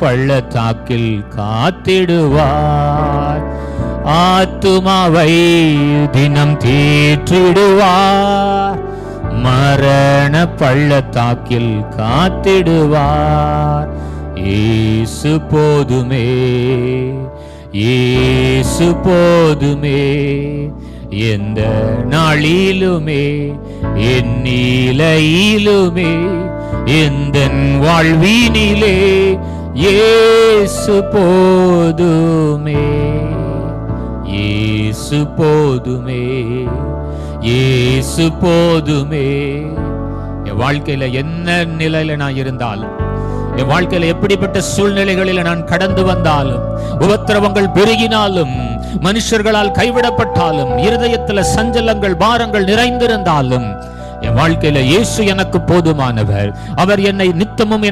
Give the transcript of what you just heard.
பள்ளத்தாக்கில் காத்திடுவார். ஆத்துமாவை தினம் தீற்றிடுவார். மரண பள்ளத்தாக்கில் காத்திடுவார். ஏசு போதுமே ஏசு போதுமே எந்த நாளிலுமே என் நிலையிலுமே எந்த வாழ்வினிலே இயேசு போதுமே. இயேசு போதுமே. இயேசு போதுமே. என் வாழ்க்கையில என்ன நிலையில நான் இருந்தாலும் என் வாழ்க்கையில எப்படிப்பட்ட சூழ்நிலைகளில நான் கடந்து வந்தாலும் உபத்திரவங்கள் பெருகினாலும் மனுஷர்களால் கைவிடப்பட்டாலும் இருதயத்துல சஞ்சலங்கள் பாரங்கள் நிறைந்திருந்தாலும் என் வாழ்க்கையில இயேசு எனக்கு போதுமானவர். அவர் என்னை நித்தமும்